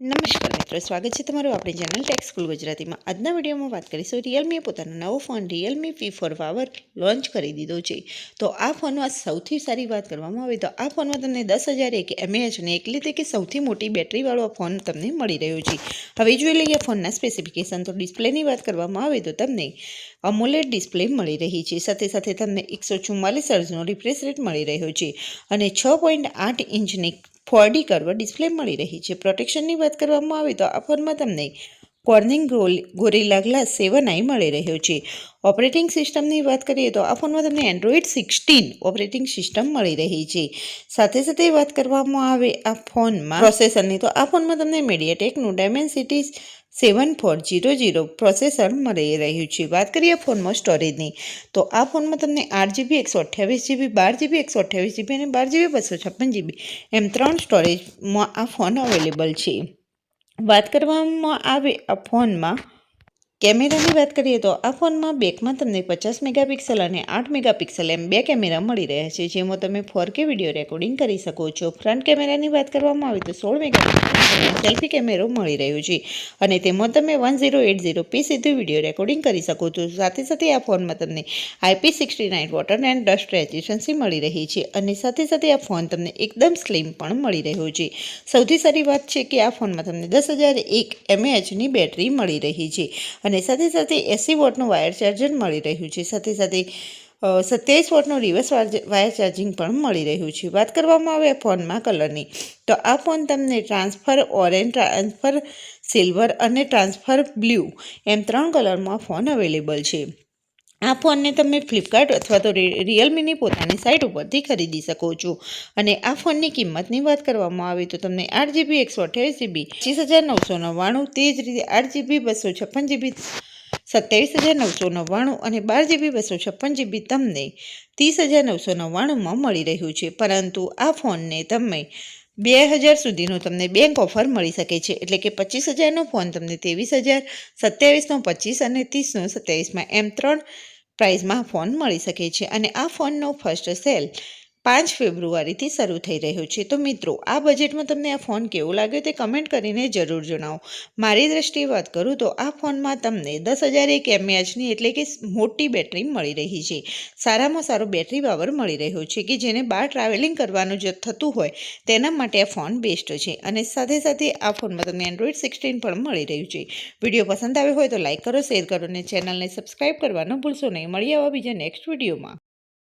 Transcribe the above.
نمشكل મિત્રો સ્વાગત છે તમારું આપણી ચેનલ ટેક્સ સ્કૂલ ગુજરાતીમાં. આજના વિડીયોમાં વાત કરીશું રિયલમીએ પોતાનો નવો phone Realme P four power launch કરી દીધો છે. તો આ ફોનમાં સૌથી સારી વાત કરવામાં આવે તો આ ફોનમાં તમને દસ હજાર એક એમએએચને એટલે તે કે સૌથી મોટી બેટરીવાળો ફોન તમને મળી રહ્યો છે. હવે જોઈ લઈએ ફોનના સ્પેસિફિકેશન તો ડિસ્પ્લેની વાત કરવામાં આવે તો તમને અમોલેડ ડિસ્પ્લે મળી રહી છે. સાથે સાથે તમને એકસો ચુમ્માલીસ અર્જનો રિફ્રેશ રેટ મળી રહ્યો છે. અને છ પોઈન્ટ આઠ ઇંચની ફોરડી કર્વ ડિસ્પ્લે મળી રહી છે. પ્રોટેક્શનની વાત કરવામાં આવે તો આ ફોનમાં તમને કોર્નિંગ ગોરિલા ગ્લાસ સેવન આઈ મળી રહ્યો છે. ઓપરેટિંગ સિસ્ટમની વાત કરીએ તો આ ફોનમાં તમને એન્ડ્રોઈડ સિક્સટીન ઓપરેટિંગ સિસ્ટમ મળી રહી છે. સાથે સાથે વાત કરવામાં આવે આ ફોનમાં પ્રોસેસરની, તો આ ફોનમાં તમને મીડિયાટેકનું Dimensity seven four zero zero processor મળી રહ્યું છે. વાત કરીએ ફોનમાં સ્ટોરેજની, તો આ ફોનમાં તમને આઠ જીબી, એકસો અઠ્યાવીસ જીબી, બાર જીબી, એકસો અઠ્યાવીસ જીબી અને બાર જીબી, બસો છપ્પન જીબી એમ ત્રણ સ્ટોરેજમાં આ ફોન અવેલેબલ છે. વાત કરવામાં આવે આ ફોનમાં કેમેરાની વાત કરીએ તો આ ફોનમાં બેકમાં તમને પચાસ મેગાપિક્સલ અને આઠ મેગાપિક્સલ એમ બે કેમેરા મળી રહ્યા છે, જેમાં તમે ફોર કે વીડિયો રેકોર્ડિંગ કરી શકો છો. ફ્રન્ટ કેમેરાની વાત કરવામાં આવે તો સોળ મેગાપિક્સલ સેલ્ફી કેમેરો મળી રહ્યો છે અને તેમાં તમે one zero eight zero P સીધું વીડિયો રેકોર્ડિંગ કરી શકો છો. સાથે સાથે આ ફોનમાં તમને IP sixty nine water and dust resistance મળી રહી છે અને સાથે સાથે આ ફોન તમને એકદમ સ્લિમ પણ મળી રહ્યો છે. સૌથી સારી વાત છે કે આ ફોનમાં તમને દસ હજાર એક એમએએચની બેટરી મળી રહી છે. અને સાથે સાથે એસી વોટનું વાયર ચાર્જર મળી રહ્યું છે. સાથે સાથે સત્યાવીસ વોટનું રિવર્સ વાયર ચાર્જિંગ પણ મળી રહ્યું છે. વાત કરવામાં આવે ફોનમાં કલરની, તો આ ફોન તમને ટ્રાન્સફર ઓરેન્જ ટ્રાન્સફર સિલ્વર અને ટ્રાન્સફર બ્લુ એમ ત્રણ કલરમાં ફોન અવેલેબલ છે. આ ફોનને તમે ફ્લિપકાર્ટ અથવા તો રિયલમીની પોતાની સાઇટ ઉપરથી ખરીદી શકો છો. અને આ ફોનની કિંમતની વાત કરવામાં આવે તો તમને આઠ જીબી એકસો અઠ્યાવીસ જીબી પચીસ હજાર નવસો નવ્વાણું તે જ રીતે આઠ જીબી બસો છપ્પન જીબી સત્યાવીસ હજાર નવસો નવ્વાણું અને બાર જીબી બસો છપ્પન જીબી તમને ત્રીસ હજાર નવસો નવ્વાણુંમાં મળી રહ્યું છે. પરંતુ આ ફોનને તમે બે હજાર સુધીનો તમને બેંક ઓફર મળી શકે છે. એટલે કે પચીસ હજારનો ફોન તમને ત્રેવીસ હજાર, સત્યાવીસનો પચીસ અને ત્રીસનો સત્યાવીસમાં એમ ત્રણ પ્રાઇઝમાં ફોન મળી શકે છે. અને આ ફોનનો ફર્સ્ટ સેલ પાંચ ફેબ્રુઆરીથી શરૂ થઈ રહ્યો છે. તો મિત્રો, આ બજેટમાં તમને આ ફોન કેવો લાગ્યો તે કમેન્ટ કરીને જરૂર જણાવો. મારી દ્રષ્ટિએ વાત કરું તો આ ફોનમાં તમને દસ હજાર એક એમએચની એટલે કે મોટી બેટરી મળી રહી છે. સારામાં સારો બેટરી પાવર મળી રહ્યો છે કે જેને બહાર ટ્રાવેલિંગ કરવાનું જ થતું હોય તેના માટે આ ફોન બેસ્ટ છે અને સાથે સાથે આ ફોનમાં તમને એન્ડ્રોઈડ સિક્સટીન પણ મળી રહ્યું છે. વીડિયો પસંદ આવ્યો હોય તો લાઇક કરો, શેર કરો અને ચેનલને સબસ્ક્રાઈબ કરવાનું ભૂલશો નહીં. મળી આવા બીજા નેક્સ્ટ વિડીયોમાં.